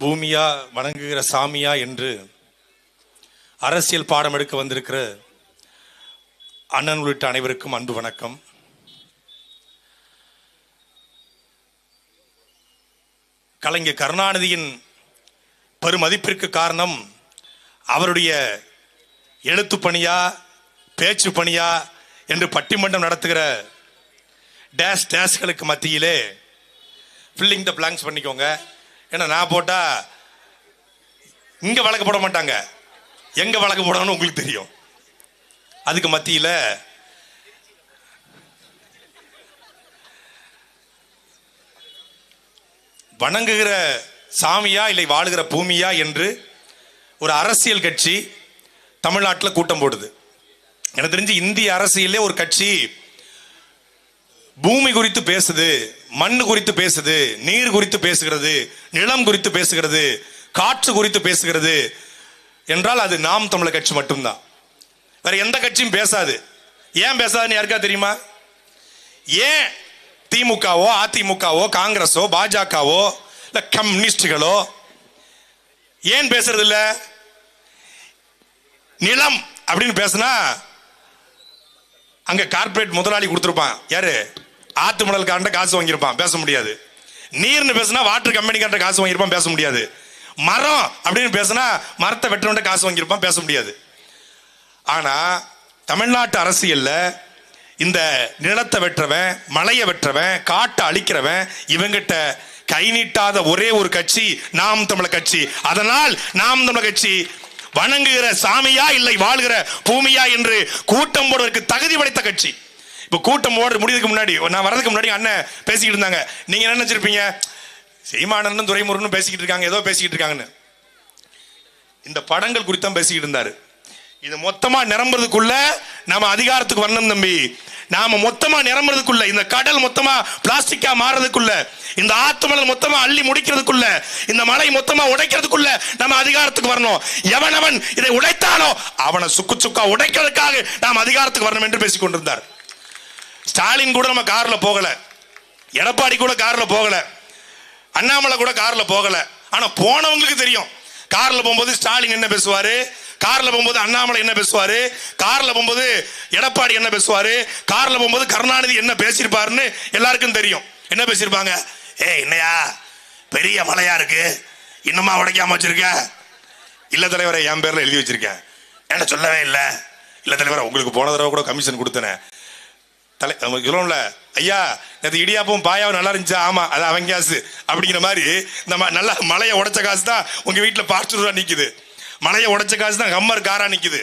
பூமியா வணங்குகிற சாமியா என்று அரசியல் பாடம் எடுக்க வந்திருக்கிற அண்ணன் உள்ளிட்ட அனைவருக்கும் அன்பு வணக்கம். கலைஞர் கருணாநிதியின் பெருமதிப்பிற்கு காரணம் அவருடைய எழுத்து பணியா பேச்சு பணியா என்று பட்டிமன்றம் நடத்துகிற டேஷ் டேஷ்களுக்கு மத்தியிலே ஃபில்லிங் த பிளாங்க்ஸ் பண்ணிக்கோங்க. ஏன்னா நான் போட்டா இங்கே வழக்கு போட மாட்டாங்க. எங்க வழக்கு போடணும்னு உங்களுக்கு தெரியும். அதுக்கு மத்தியில் வணங்குகிற சாமியா இல்லை வாழுகிற பூமியா என்று ஒரு அரசியல் கட்சி தமிழ்நாட்டில் கூட்டம் போடுது. எனக்கு தெரிஞ்சு இந்திய அரசியலே ஒரு கட்சி பூமி குறித்து பேசுது. மண் குறித்து பேசுது நீர் குறித்து பேசுகிறது நிலம் குறித்து பேசுகிறது காற்று குறித்து பேசுகிறது என்றால் அது நாம் தமிழர் கட்சி மட்டும்தான். வேற எந்த கட்சியும் பேசாது. ஏன் பேசாதுன்னு யாருக்கா தெரியுமா? ஏன் திமுகவோ அதிமுகவோ காங்கிரஸோ பாஜகவோ இல்ல கம்யூனிஸ்டுகளோ ஏன் பேசுறது இல்ல நிலம் அப்படின்னு பேசுனா அங்க கார்ப்பரேட் முதலாளி கொடுத்துருப்பான். யாரு? ஆத்து மணல்காரன் காசு வாங்கியிருப்பான் பேச முடியாது. நீர்னு பேசுனா வாட்டர் கம்பெனிக்காரன் காசு வாங்கியிருப்பான் பேச முடியாது. மரம் அப்படின்னு பேசுனா மரத்தை வெட்டுறவன்ட்ட காசு வாங்கியிருப்பான் பேச முடியாது. ஆனா தமிழ்நாட்டு அரசியல்ல இந்த நிலத்தை வெட்டுறவன் மலையை வெட்டுறவன் காட்டை அழிக்கிறவன் இவங்கிட்ட கை நீட்டாத ஒரே ஒரு கட்சி நாம் தமிழர் கட்சி. அதனால் நாம் தமிழர் கட்சி வணங்குகிற சாமியா இல்லை வாழ்கிற பூமியா என்று கூட்டம் போடுவதற்கு தகுதி படைத்த கட்சி. இப்போ கூட்டம் ஓடுற முடியதுக்கு முன்னாடி நான் வர்றதுக்கு முன்னாடி அண்ணன் பேசிக்கிட்டு இருந்தாங்க. நீங்கள் என்ன நினைச்சிருப்பீங்க? சீமானந்தன் துரைமுருன்னு பேசிக்கிட்டு இருக்காங்க ஏதோ பேசிக்கிட்டு இருக்காங்கன்னு. இந்த படங்கள் குறித்து தான் பேசிக்கிட்டு இருந்தார். இது மொத்தமா நிரம்புறதுக்குள்ள நாம அதிகாரத்துக்கு வரணும் தம்பி. நாம மொத்தமா நிரம்புறதுக்குள்ள இந்த கடல் மொத்தமா பிளாஸ்டிக்கா மாறதுக்குள்ள இந்த ஆத்து மொத்தமா அள்ளி முடிக்கிறதுக்குள்ள இந்த மலை மொத்தமா உடைக்கிறதுக்குள்ள நம்ம அதிகாரத்துக்கு வரணும். எவனவன் இதை உடைத்தானோ அவனை சுக்கு சுக்கா உடைக்கிறதுக்காக நாம் அதிகாரத்துக்கு வரணும் என்று பேசிக் கொண்டிருந்தார் ஸ்டாலின் கூட நம்ம காரில் போகல. எடப்பாடி கூட காரில் போகல. அண்ணாமலை கூட காரில் போகல. ஆனால் போனவங்களுக்கு தெரியும். காரில் போகும்போது ஸ்டாலின் என்ன பேசுவார்? காரில் போகும்போது அண்ணாமலை என்ன பேசுவார்? காரில் போகும்போது எடப்பாடி என்ன பேசுவார்? காரில் போகும்போது கருணாநிதி என்ன பேசியிருப்பாருன்னு எல்லாருக்கும் தெரியும். என்ன பேசியிருப்பாங்க? ஏய் என்னையா? பெரிய மலையா இருக்கு. இன்னுமா உடைக்காம வச்சிருக்க? இல்ல தலைவரை என் பேர்ல எழுதி வச்சிருக்கேன். என்ன சொல்லவே இல்லை. இல்ல தலைவரை உங்களுக்கு போன தடவை கூட கமிஷன் கொடுத்தனேன் தலை நமக்கு சொல்லுவோம்ல ஐயா நேற்று இடியாப்பம் பாயாவும் நல்லா இருந்துச்சா? ஆமாம் அது அவன் காசு. அப்படிங்கிற மாதிரி இந்த நல்லா மலையை உடைச்ச காசு தான் உங்கள் வீட்டில் பார்த்து நிற்கிது மலையை உடைச்ச காசு தான் ஹம்மர் காராக நிற்கிது